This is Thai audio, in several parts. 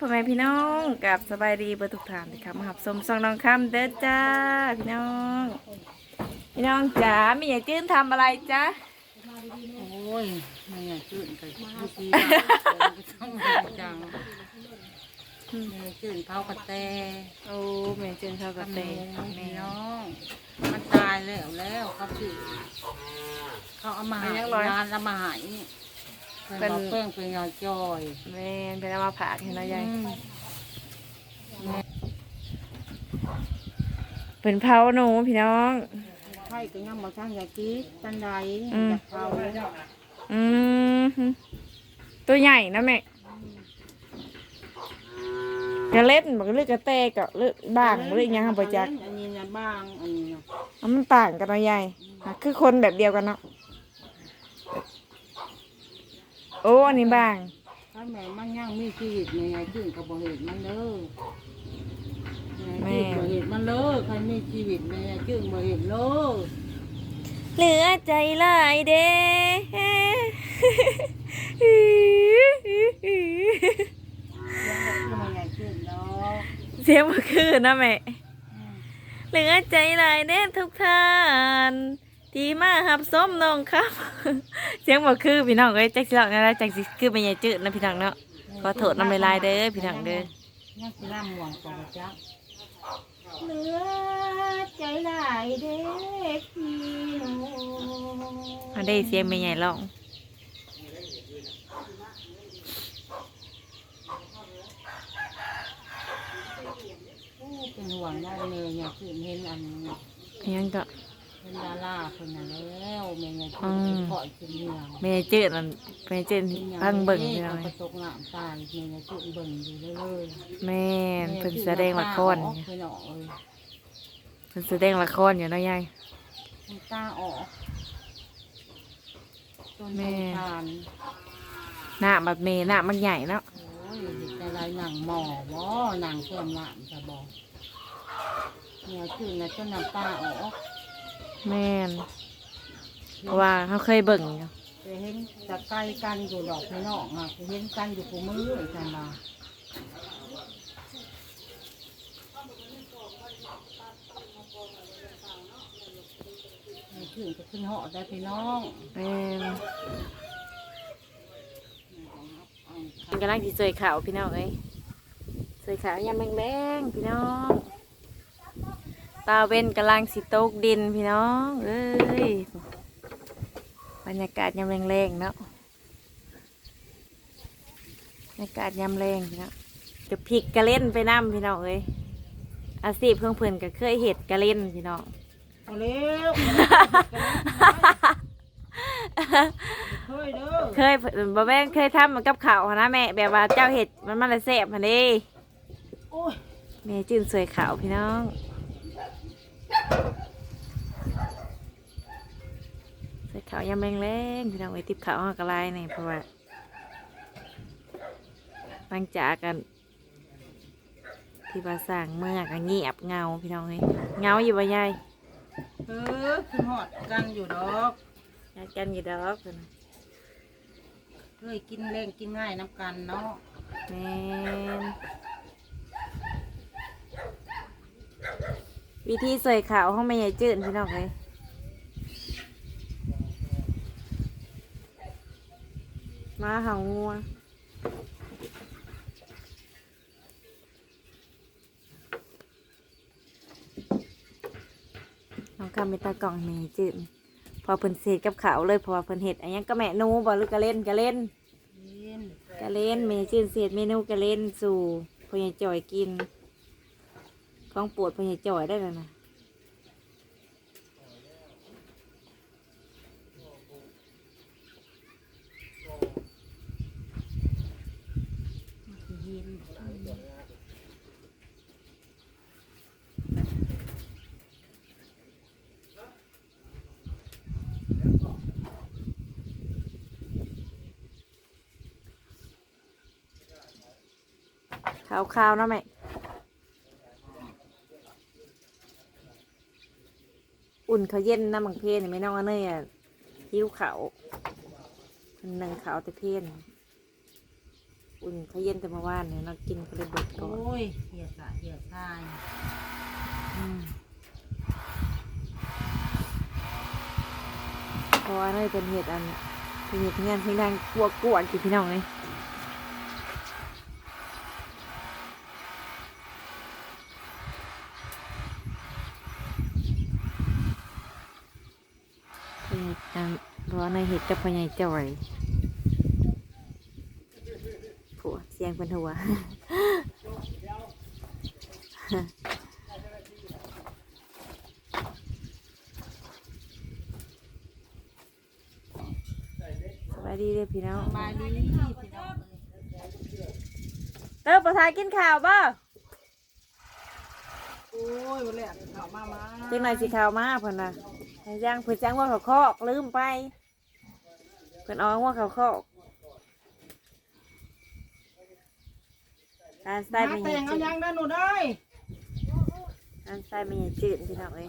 พ่อแม่พี่น้องกับสบายดีเบอร์ทุกท่านนะครับมาหับสมซองน้องคำเด้อจ้าพี่น้อง พี่น้องจ๋ามีอยากจื้นทำอะไรจ้าโอ้ยไม่อยากตื่นไปทุกทีต้องจังไม่อยากตื่นเขากระแตโอ้แม่จื้นข้าวกับเตะพี่น้องมันตายแล้วแล้วเขาสิเขาเอามาใหายร้านเอามาใหาย เป็นบอกเพิ่งเป็นยอจอยแม่เป็นเอามาผักเห็นไหมยายอืมแม่เป็นเผาหนูพี่น้อง ไข่ก็ยังมาช่างอยากกินตันใดอืม อยากเขาอืมตัวใหญ่นะแม่กระเล่นมันก็เลือกกระเตะกับเลือกบ้างเลือกยังครับปจักอันนี้นะบ้างอันนี้นะอะมันต่างกันเนาะยายอะคือคนแบบเดียวกันเนาะ โอ้อันนี้บ้างถ้าแม่มันยังมีชีวิตไม่อยากตื่นกับบ่เหตุมันเด้อแม่แม่บ่เห็นมันเลยใครมีชีวิตแม่จึงบ่เห็นเลยเหลือใจหลายเด้ยังบ่อยากขึ้นดอกเสียงเมื่อคืนนะแม่เหลือใจหลายเด้ทุกท่าน ที่มาหับส้มน้องครับ เสียงบอกคือพี่น้องเอ้ยจักสิลอกนะจักสิคือเป็นยายจืดนะพี่น้องเนาะขอโทษน้ำลายๆเด้อพี่น้องเด้อยังสิล่ำหวงกองจักเหลือใจหลายเด็กพี่น้องอันได้เสียงเป็นใหญ่ร้องโอ้เป็นห่วงได้เลยอยากขึ้นเห็นอันอันยังก็ เห็นดาราคนนั้นแล้วแม่อยากอืขึ้นมขอขึ้นเมืองแม่จืดนั่นแม่จืดพังเบิ่งพี่น้องกเอ้ระยตกน้ำตาลแม่อยากขึ้นเบิ่งอยู่เรื่อยๆแม่นเพิ่นแสดงละครแม่ชื่อน้ำตาออกไปหน่อยเพิ่นแสดงละครอยู่เนาะยายน้ำตาออกจนแม่สงสารหน้าแบบเมหน้ามันใหญ่เนาะโอ้ยเห็นแต่ไรหนังหมอบ่หนังเพิ่มหลานจะบอกเนี่ยคือนะจนน้ำตาออก แม่นเพราะว่าเขาเคยเบิ่งอยู่จะเห็นจะใกล้กันอยู่ดอกพี่น้องอะจะเห็นกันอยู่กูมือไอ้จันมาเนี่ยคือจะขึ้นเหาะได้พี่น้องแม่นมันกำลังสิเสยขาวพี่น้องเอ้ยเสยขาวยามแดงๆพี่น้อง ตาเว้นกำลังสิตกดินพี่น้องเอ้ยบรรยากาศยามแรงๆเนาะบรรยากาศยามแรงพี่น้องจะพริกกระเล่นไปน้ำพี่น้องเอ้ยอาชีพเพื่อนเพื่อนก็เคยเห็ดกระเล่นพี่น้องเอาเร็วเคยเด้อเคยบ่แม่นเคยทำมันกับข้าวหั้นะแม่แบบว่าเจ้าเห็ดมันมันละแซ่บหันเด้แม่จื้นสวยขาวพี่น้อง สวยขาวยำแรงๆพี่น้องไว้ติบขาวหักลายนี่เพราะว่าหลังจากกัน ที่ว่าสร้างเมื่อก็เงียบเงาพี่น้องเอ้ยเงาอยู่บ่ยายเออคือหอดกันอยู่ดอกยายกันอยู่ดอกเพิ่นน่ะเคยกินแรงกินง่ายน้ำกันเนาะ แม่น วิธีสวยขาวห้องแม่ยายจื้นพี่น้องเอ้ยมาเห่างัวน้องคำเป็นตากล่องแม่ยายจื้นพอเพิ่นเสร็จกับขาวเลยเพราะว่าเพิ่นเห็ดอันยังก็แม่หนูบ่หรือกะเล่นกะเล่นกินกะเล่นเมจืนเศษเมนูกะเล่นสู่พ่อใหญ่จ่อยกิน ของปวดพ่อใหญ่จ่อยได้แล้วนะข้าวข้าวๆนาะแม่อุ่น เขาวเย็นน้ำมังเพนไม่น้องอันเนยอะหิ้วเขาวเพิ่นนึ่งเขาวแต่เพนอุ่นเขาเย็นแต่เมื่อวานเนี่ยเรากินก็เลยเบิดก่อนโอ้ยเหี่ยสะเหี่ยทรายอืมเพราะว่าเนยเป็นเห็ดอันเป็นเห็ดงานเสียงดังกลัวกวดๆอยู่พี่น้องเลยเป็นเห็ดอันเพราะว่าเนยเห็ด กับพ่อใหญ่จ่อยผัวเสียงเป็นหัวสวัสดีเด้อพี่น้องมาดีพี่น้องเติมประทานกินข่าวบ่โอ้ยวันแรกเขามามาจังไหนสิข่าวมาเพิ่นน่ะให้จ้างเพิ่นจ้างว่าเขาคอกลืมไป เพิ่นเอองว่าเขาคอกร้านสไตล์มาไม่แต่ใหญ่งเอาจืดยังได้หนูได้ยร้านสไตล์ไม่ใหญ่จืดพี่น้องเอ้ย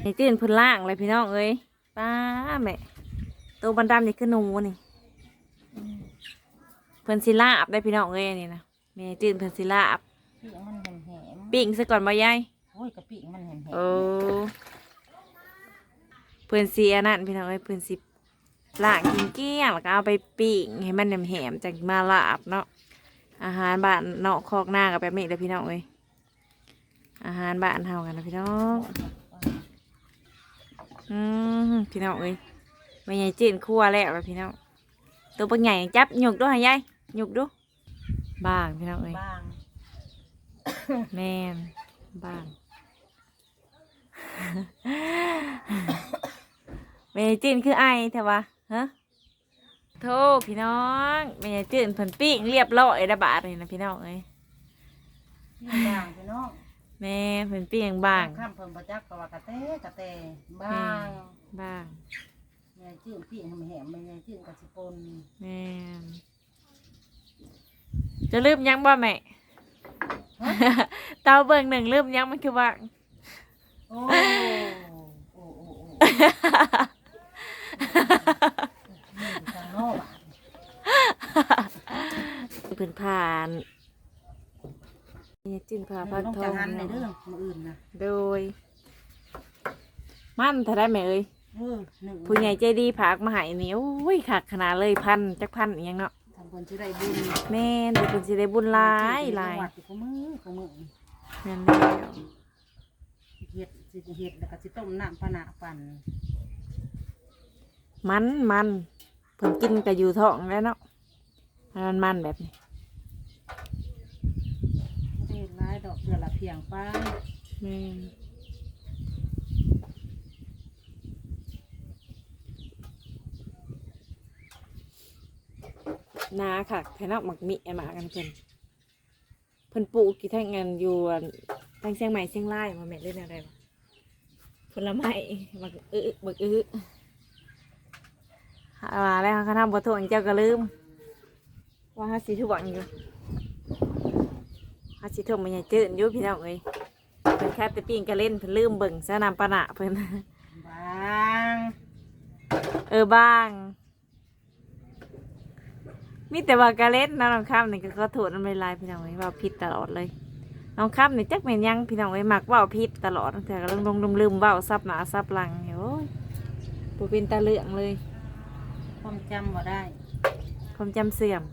ใหญ่จืดเพิ่นล่างเลยพี่น้องเอ้ยป้าแม่ตัวบันดำนี่คือหนูนี่เพิ่นสิลาบได้พี่น้องเอ้ยอันนี่นะแม่จืดเพิ่นสิลาบปีกมันแหมแหมปิ้งซะก่อนบ่ยายโอ้ยกะปีกมันแหมแหมโอ้ เพื่อนซีอันนั้นพี่น้องเอ้ยเพื่อนซีล้างกินเกลี้ยงแล้วก็เอาไปปิ้งให้มันแหมๆจากมาลาบเนาะอาหารบ้านเนาะคอกหน้ากับแบบนี้เลยพี่น้องเอ้ยอาหารบ้านเฮากันนะพี่น้องอืมพี่น้องเอ้ยไม่ใหญ่จีนคั่วแล้วล่ะพี่น้องตัวปังใหญ่จับหยุกด้วยให้ยายหยุกดูบ้างพี่น้องเอ้ยบางแม่นบ้าน เมยจืนคือไอแต่ว่าฮะโทษพี่น้องเมยจืนเพิ่นปิ้งเรียบร้อยระบาดเลยนะพี่น้องเอ้ยพี่บางพี่น้องแม่เพิ่นปิ้งบางข้ามเพิ่นประจักษ์ก็ว่ากะเตกะเตบางบางแม่จื้อพี่แหมแหมแม่จื้อกะสิปนแม่นจะลืมยังบ่แม่เตาเบิ่งหนึ่งลืมยังมันคือว่างโอ้โอ้โอ้โอ้นี่ทางโน้บาด เพิ่นผ่านเมยจืนผ่าพักต้องทอจังงหันในเรื่องมืออื่นนะโดย มันถ้าได้ไหมเอ้ยเออหนึ่งผู้ใหญ่ใจดีผากมาใหายนี่โอ้ยขาดขนาดเลยพันจักพันอหยังเนาะทำคนที่ได้บุญแม่นเป็นคนสิได้บุญหลายหลายจังวัดอยู่ของมือของมือแม่นแล้วเห็ดสิเห็ดแล้วก็สิต้มน้ำปะหนาปั่นมันมันเพิ่นกินก็อยู่ท้องแล้วเนาะมันมันแบบนี้ ไม่ไดอกเดือละเพียงไปแม่นนาค่ะแค่นอกหมักมิไอหมากันเพิ่นเพิ่นปลูกกี่ทั้งงานอยู่อันทั้งเชียงใหม่เชียงรายมาแม่นเล่นอะไรวะผลไม้หมักอื้อหมักอื้อเอามาแล้วเขาทำบททวงเจ้าก็ลืมว่าเขาสีถ่วงอยู่ เขาสีถ่วงมันยังจืดอยู่พี่น้องเอ้ยเพิ่นแค่ไปปิ้งกระเล่นเพิ่นลืมเบิ่งซะนำปะหนะเพิ่นบางเออบ้าง มีแต่ว่ากระเล่นนะน้องข้ามนี่ก็ขอโทษน้ำลายลายพี่น้องเอ้ยเว่าผิดตลอดเลยน้องข้ามนี่จักแม่นยังพี่น้องเอ้ยมักเว่าผิดตลอดตั้งแต่ก็ลงลงลืมลืมๆเว่าซับหนาซับหลังโอ้ยปูเป็นตาเหลืองเลย ความจำบ่ได้ ความจำเสื่อม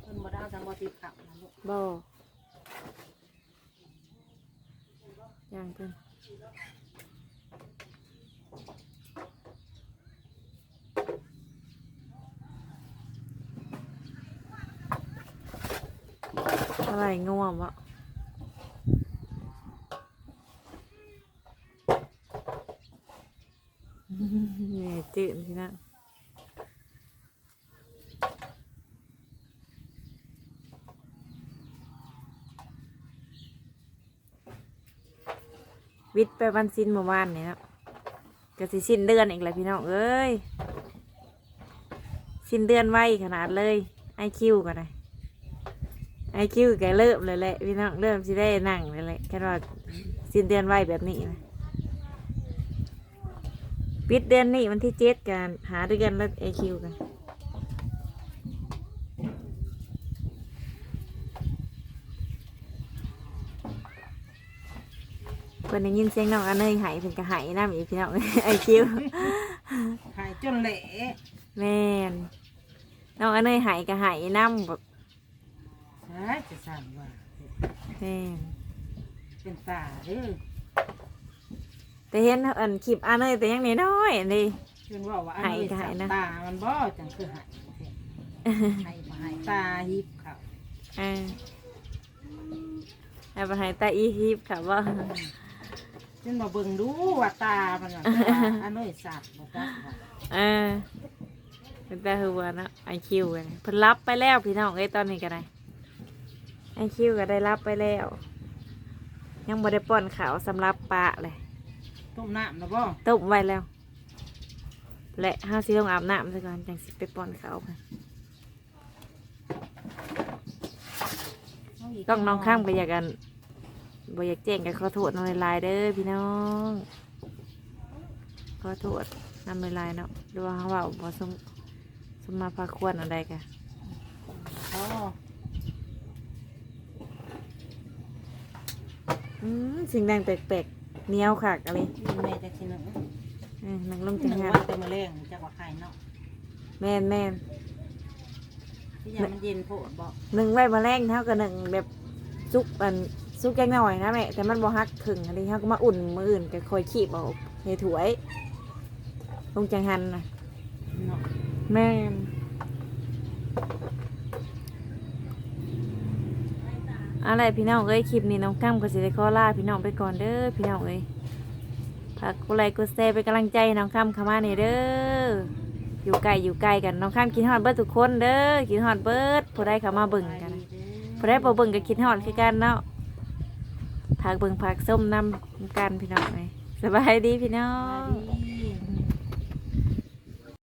เพิ่นบ่ได้เอาจังบ่ติดขับนะลูก บ่ ยันอะไรง่วงวะเหนื่อยจืดพี่นะ วิทย์ไปวันสิ้นเมื่อวานเนี่ยนะก็สิสิ้นเดือนอีกแล้วพี่น้องเอ้ยสิ้นเดือนไวขนาดเลยไอคิวกันเลยไอคิวแกเริ่มเลยแหละพี่น้องเริ่มสิได้นั่งเลยแหละแค่ว่าสิ้นเดือนไวแบบนี้นะปิดเดือนนี้วันที่เจ็ดกันหาด้วยกันแล้วไอคิวกัน คนได้ยินเสียงน้องอันเนยหายเป็นกระหายน้ำอีกพี่น้อง ไอคิวหายจนเละแม่นน้องอันเนยหายกระหายน้ำแบบใช่จะสั่งว่าแม่นเป็นตาเด้อแต่เห็นอันคลิปอันเนยแต่ยังน้อยๆอันนี้ จนว่าว่าอันหายนี้ก็หายนะ ตามันบ่จังคือหายหายมาหายตาฮิบเขาอ่าเอาไปให้ตาอีฮิปค่ะว่า จนมาเบิ่งดูว่าตามันว่าตาอันนี้สัตว์บ่จักว่าอ่าเป็นตาหัวเนาะไอคิวกันเพิ่นรับไปแล้วพี่น้องไอ้ยตอนนี้ก็ได้ไอคิวก็ได้รับไปแล้ว ยังบ่ได้ป้อนข้าวสำหรับปลาเลยต้มน้ำนะบ่ต้มไว้แล้ว และห้าสิลงอาบน้ำซะก่อนจังสิไปป้อนข้าวกันต้องน้องข้ามไปอยากกัน บ่อยากแจ้งกันขอโทษน้องลายๆเด้อพี่น้องขอโทษนำลายๆเนาะดูว่าเขาเว่าบ่สมสมมาพาควรอะไรกันอ๋ออืมสิ่งดังแปลกๆเหนียวขากอะไรนี่แม่จะกินหนึ่งเออนังลงกิจันงหนึ่งงานว่าแต่มะเร็งจักว่าไข่เนาะแม่นแม่นที่ยามันเย็นโพดบ่หนึ่งไว้มาแรงเท่ากับหนึ่งแบบซุกมัน ซุกแกงหน่อยนะแม่แต่มันบ่ฮักขึงอันนี้เขาก็มาอุ่นมืออื่นก็คอยขีบเอาในถ้วยลงจังหันนะเนาะแม่นอะไรพี่น้องเอ้ยคลิปนี้น้องกั้มก็สิได้ขอลาพี่น้องไปก่อนเด้อพี่น้องเอ้ยฝากกดไลค์กดแชร์เป็นกำลังใจให้น้องข้ามเข้ามาเนี่อยเด้อ อยู่ไกลอยู่ไกลกันน้องข้ามกินฮอดเบิร์ดทุกคนเด้อกินฮอดเบิร์ดผู้ใดเข้ามาเบิ่งกันพอได้บ่เบิ่งก็คิดฮอดคือกันเนาะ ผักเบิ่งผักส้มนำกันพี่น้องไหมสบายดีพี่น้องดี